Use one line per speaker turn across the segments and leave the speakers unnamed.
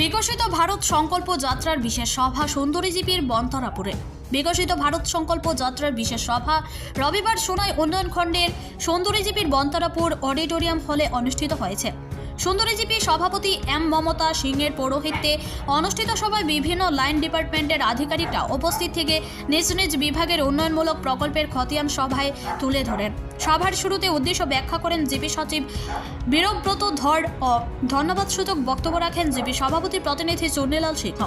বিকশিত ভারত সংকল্প যাত্রার বিশেষ সভা সুন্দরীজীবীর বন্তরাপুরে। বিকশিত ভারত সংকল্প যাত্রার বিশেষ সভা রবিবার সোনাই উন্নয়ন খণ্ডের সুন্দরীজীবীর বন্তরাপুর অডিটোরিয়াম হলে অনুষ্ঠিত হয়েছে। সুন্দরীজীবী সভাপতি এম মমতা সিংয়ের পৌরোহিত্যে অনুষ্ঠিত সভায় বিভিন্ন লাইন ডিপার্টমেন্টের আধিকারিকরা উপস্থিত থেকে নিজ নিজ বিভাগের উন্নয়নমূলক প্রকল্পের খতিয়ান সভায় তুলে ধরেন। সভার শুরুতে উদ্দেশ্য ব্যাখ্যা করেন জিপি সচিব বীরব্রত ধর ও ধন্যবাদসূচক বক্তব্য রাখেন জিপি সভাপতি প্রতিনিধি চূর্ণীলাল সিংহ।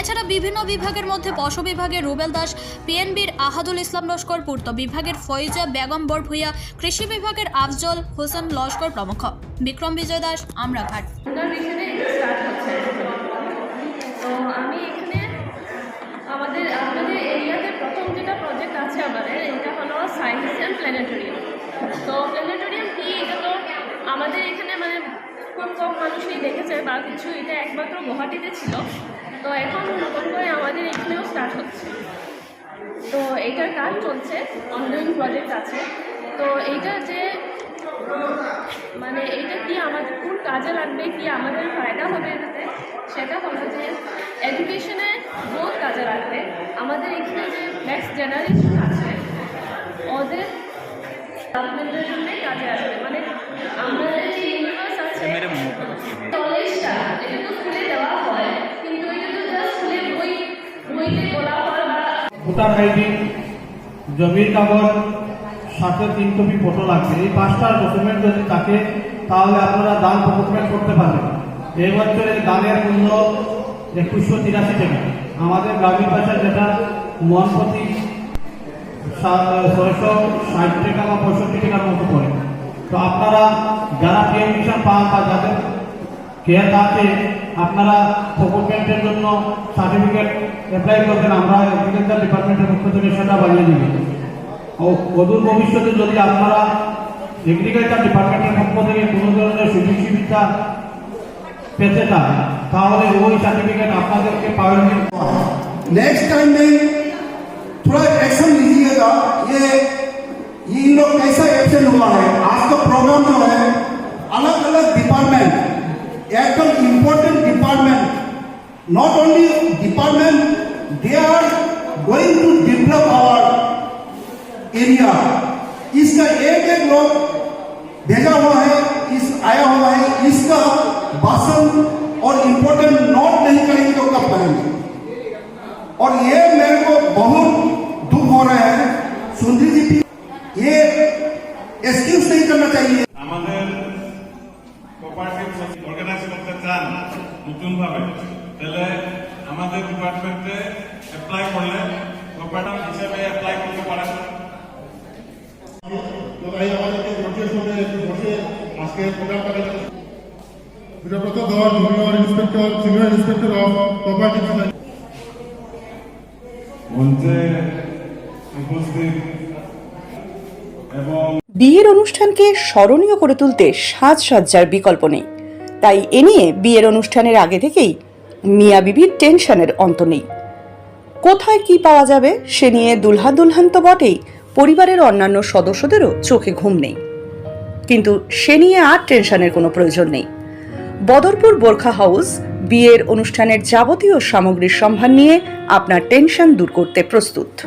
এছাড়া বিভিন্ন বিভাগের মধ্যে পশু বিভাগের রুবেল দাস, পিএনবির আহাদুল ইসলাম লস্কর, পূর্ত বিভাগের ফয়জা বেগম বরভুইয়া কৃষি বিভাগের আফজল হোসেন লস্কর প্রমুখ। বিক্রম বিজয় দাস আমরাঘাট
ওনার এখানে স্টার্ট হচ্ছে। তো আমি এখানে আমাদের, আপনাদের এরিয়াতে প্রথম যেটা প্রজেক্ট আছে আমাদের, এটা হলো সায়েন্স অ্যান্ড প্ল্যানেটোরিয়াম তো প্ল্যানেটোরিয়াম কি? এটা তো আমাদের এখানে মানে খুব কম মানুষই দেখেছে বা কিছু, এটা একমাত্র গুয়াহাটিতে ছিল। তো এখন নতুন করে আমাদের এখানেও স্টার্ট হচ্ছে। তো এইটার কাজ চলছে অনলাইন প্রজেক্ট আছে। তো এইটা যে মানে এটা কি আমাদের, কোন কাজে লাগবে, কি আমাদের ফায়দা হবে এটাতে, সেটা হলো যে এডুকেশনে বহুত কাজে লাগবে। আমাদের এখানে যে নেক্সট জেনারেশন আছে, ওদের ডেভেলপমেন্টের জন্যই কাজে আসবে। মানে আমাদের
ভোটার আইডি জমির কাগজ, সাথে তিন কপি ফটো লাগবে। এই পাঁচটা ডকুমেন্ট যদি থাকে, তাহলে আপনারা দান ডকুমেন্ট করতে পারবেন। এই বছরের দানের মূল্য একুশশো তিরাশি টাকা। আমাদের গ্রামীণ ভাষায় যেটা মন প্রতি ছয়শো ষাট টাকা বা পঁয়ষট্টি টাকার মতো পড়ে তো আপনারা যারা টিএমভিশন পান বা যাদের কেয়ার আছে আপনারা প্রকুরমেন্টের জন্য সার্টিফিকেট অ্যাপ্লাই করবেন আমরা এগ্রিকালচার ডিপার্টমেন্টের পক্ষ থেকে সেটা বানিয়ে দিবি ও অদূর ভবিষ্যতে যদি আপনারা এগ্রিকালচার ডিপার্টমেন্টের পক্ষ থেকে কোনো ধরনের সুযোগ সুবিধা পেতে চান তাহলে ওই সার্টিফিকেট আপনাদেরকে পাবেন
नेक्स्ट टाइम में थोड़ा एक्शन लीजिएगा ये ये इन लोग कैसा एब्सेंट हुआ है आज का प्रोग्राम जो है not only department they are going to develop our area इसका एक एक लोग भेजा हुआ है इस आया हुआ है इसका भाषण और इम्पोर्टेंट नोट नहीं करेंगे तो कब करेंगे और ये मेरे को बहुत दुख हो रहा है सुंदरी जी भी ये एक्सक्यूज नहीं करना चाहिए
আমাদের কোপারেটিভ অর্গানাইজ করতে চান নতুন ভাবে তাহলে আমাদের ডিপার্টমেন্টে অ্যাপ্লাই করলে কোপারেটিভ হিসেবে অ্যাপ্লাই করতে পারেন।
তাই আমাদেরকে বসে শুনে একটু বসে আজকে প্রোগ্রামটা Birbrata Dhar junior inspector senior inspector of cooperative
মঞ্চে উপস্থিত এবং
বিয়ের অনুষ্ঠানকে স্মরণীয় করে তুলতে সাজসজ্জার বিকল্প নেই। তাই এ নিয়ে বিয়ের অনুষ্ঠানের আগে থেকেই মিয়া বিবির টেনশনের অন্ত নেই। কোথায় কি পাওয়া যাবে, সে নিয়ে দুলহা দুলহান তো বটেই, পরিবারের অন্যান্য সদস্যদেরও চোখে ঘুম নেই। কিন্তু সে নিয়ে আর টেনশনের কোনো প্রয়োজন নেই। বদরপুর বোরখা হাউস বিয়ের অনুষ্ঠানের যাবতীয় সামগ্রীর সম্ভার নিয়ে আপনার টেনশন দূর করতে প্রস্তুত।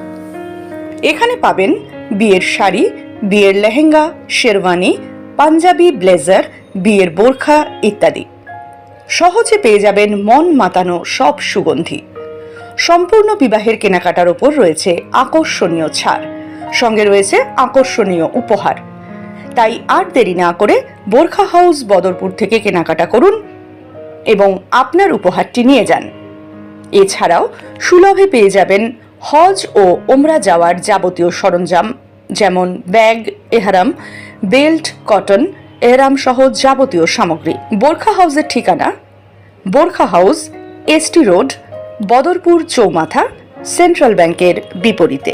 এখানে পাবেন বিয়ের শাড়ি, বিয়ের লেহেঙ্গা, শেরওয়ানি, পাঞ্জাবি, ব্লেজার, বিয়ের বোরখা ইত্যাদি। সহজে পেয়ে যাবেন মন মাতানো সব সুগন্ধি। সম্পূর্ণ বিবাহের কেনাকাটার ওপর রয়েছে আকর্ষণীয় ছাড়। সঙ্গে রয়েছে আকর্ষণীয় উপহার। তাই আর দেরি না করে বোরখা হাউস বদরপুর থেকে কেনাকাটা করুন এবং আপনার উপহারটি নিয়ে যান। এছাড়াও সুলভে পেয়ে যাবেন হজ ও ওমরা যাওয়ার যাবতীয় সরঞ্জাম, যেমন ব্যাগ, এহারাম, বেল্ট, কটন এহরাম সহ যাবতীয় সামগ্রী। বোরখা হাউসের ঠিকানা? বোরখা হাউস এসটি রোড, বদরপুর চৌমাথা, সেন্ট্রাল ব্যাংকের বিপরীতে।